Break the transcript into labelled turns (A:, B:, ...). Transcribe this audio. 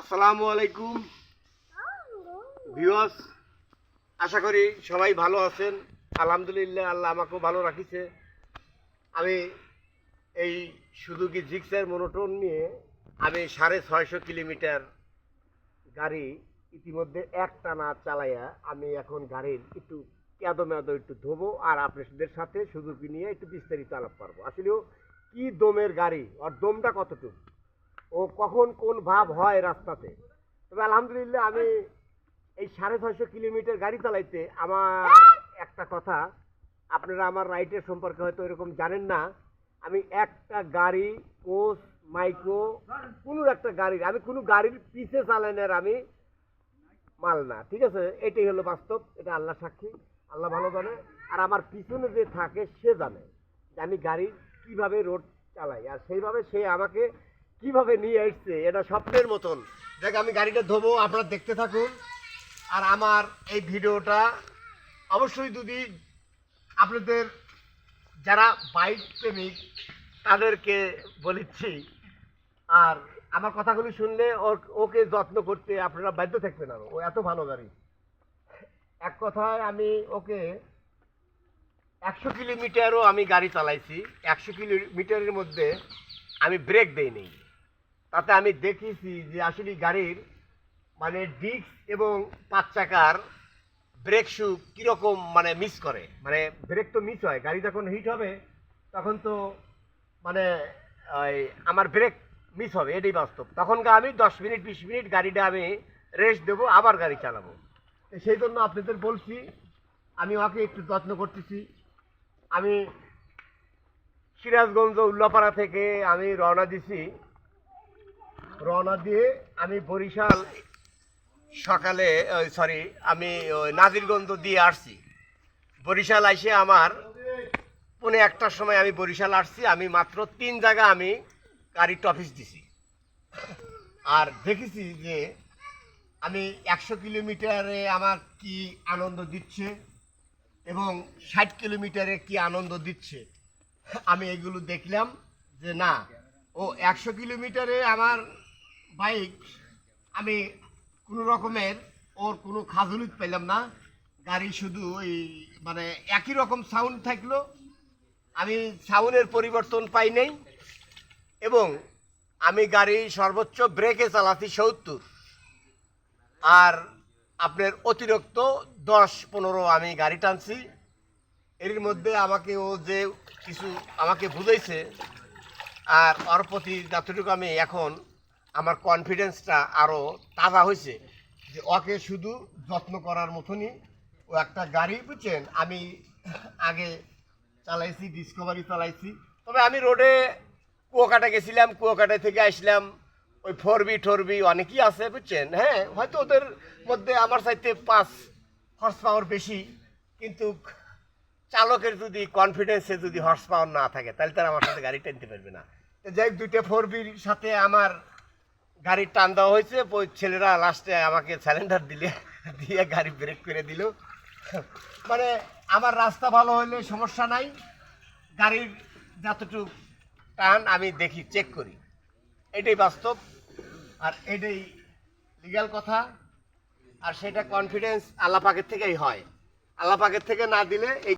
A: আসসালামু আলাইকুম। ভিউয়ার্স, আশা করি সবাই ভালো আছেন। আলহামদুলিল্লাহ, আল্লাহ আমাকেও ভালো রাখিছে। আমি এই শুধু কি জিক্সার মনোটন নিয়ে আমি সাড়ে ছয়শো কিলোমিটার গাড়ি ইতিমধ্যে এক টানা চালাইয়া আমি এখন গাড়ির একটু কেঁদো মেদো একটু ধোবো আর আপনাদের সাথে সুযোগী নিয়ে একটু বিস্তারিত আলাপ পারব আসলেও কি দমের গাড়ি? আর দমটা কতটুকু? ও কখন কোন ভাব হয় রাস্তাতে। তবে আলহামদুলিল্লাহ আমি এই সাড়ে ছয়শো কিলোমিটার গাড়ি চালাইতে আমার একটা কথা, আপনারা আমার রাইটের সম্পর্কে হয়তো এরকম জানেন না, আমি একটা গাড়ি, কোচ মাইক্রো কোনো একটা গাড়ির, আমি কোনো গাড়ির পিছে চালানোর আমি মাল না, ঠিক আছে? এটাই হলো বাস্তব, এটা আল্লাহ সাক্ষী, আল্লাহ ভালো জানে, আর আমার পিছনে যে থাকে সে জানে যে আমি গাড়ি কীভাবে রোড চালাই, আর সেইভাবে সে আমাকে কীভাবে নিয়ে এসছে এটা স্বপ্নের মতন। দেখ, আমি গাড়িটা ধোবো, আপনারা দেখতে থাকুন। আর আমার এই ভিডিওটা অবশ্যই যদি আপনাদের যারা বাইক প্রেমিক, তাদেরকে বলেছি, আর আমার কথাগুলি শুনলে ওর, ওকে যত্ন করতে আপনারা বাধ্য থাকবেন আরও। ও এত ভালো গাড়ি। এক কথায় আমি ওকে একশো কিলোমিটারও আমি গাড়ি চালাইছি। একশো কিলোমিটারের মধ্যে আমি ব্রেক দেইনি তাতে আমি দেখেছি যে আসলে গাড়ির মানে ডিস্ক এবং পাঁচ চাকার ব্রেক শু কীরকম মানে মিস করে। মানে ব্রেক তো মিস হয়, গাড়ি যখন হিট হবে, তখন তো মানে আমার ব্রেক মিস হবে, এটাই বাস্তব। তখন আমি দশ মিনিট, বিশ মিনিট গাড়িটা আমি রেস্ট দেবো, আবার গাড়ি চালাবো। সেই জন্য আপনাদের বলছি, আমি ওকে একটু যত্ন করতেছি। আমি সিরাজগঞ্জ উল্লাপাড়া থেকে আমি রওনা দিছি। রওনা দিয়ে আমি বরিশাল সকালে সরি আমি নাজিরগঞ্জ দিয়ে আসছি। বরিশাল আইসে আমার পৌনে একটার সময় আমি বরিশাল আসছি। আমি মাত্র তিন জায়গা আমি গাড়ির টফিস দিছি। আর দেখেছি যে আমি একশো কিলোমিটারে আমার কি আনন্দ দিচ্ছে এবং ষাট কিলোমিটারে কি আনন্দ দিচ্ছে, আমি এগুলো দেখলাম যে না, ও একশো কিলোমিটারে আমার বাইক আমি কোনো রকমের ওর কোনো খাজুলিত পেলাম না। গাড়ি শুধু ওই মানে একই রকম সাউন্ড থাকল। আমি সাউন্ডের পরিবর্তন পাই নাই এবং আমি গাড়ি সর্বোচ্চ ব্রেকে চালাচ্ছি সত্তর। আর আপনার অতিরিক্ত দশ পনেরো আমি গাড়ি টানছি। এর মধ্যে আমাকে ও যে কিছু আমাকে বুঝাইছে, আর ওর প্রতি যতটুকু আমি এখন আমার কনফিডেন্সটা আরও তাজা হয়েছে যে ওকে শুধু যত্ন করার মতনই ও একটা গাড়ি বুঝছেন? আমি আগে চালাইছি ডিসকভারি চালাইছি। তবে আমি রোডে কুয়াকাটা গেছিলাম, কুয়াকাটা থেকে আসলাম। ওই ফোর বি টোর বি অনেকই আছে বুঝছেন? হ্যাঁ হয়তো ওদের মধ্যে আমার চাইতে পাঁচ হর্স পাওয়ার বেশি, কিন্তু চালকের যদি কনফিডেন্সে যদি হর্স পাওয়ার না থাকে, তাহলে তারা আমার সাথে গাড়ি টানতে পারবে না। যাই দুইটা ফোর বির সাথে আমার গাড়ির টান দেওয়া হয়েছে ছেলেরা লাস্টে আমাকে স্যালেন্ডার দিলে, দিয়ে গাড়ি ব্রেক করে দিল। মানে আমার রাস্তা ভালো হলে সমস্যা নাই, গাড়ির যতটুকু টান আমি দেখি চেক করি। এটাই বাস্তব, আর এটাই লিগ্যাল কথা, আর সেটা কনফিডেন্স আল্লাহ পাকের থেকেই হয়। আল্লাহ পাকের থেকে না দিলে এই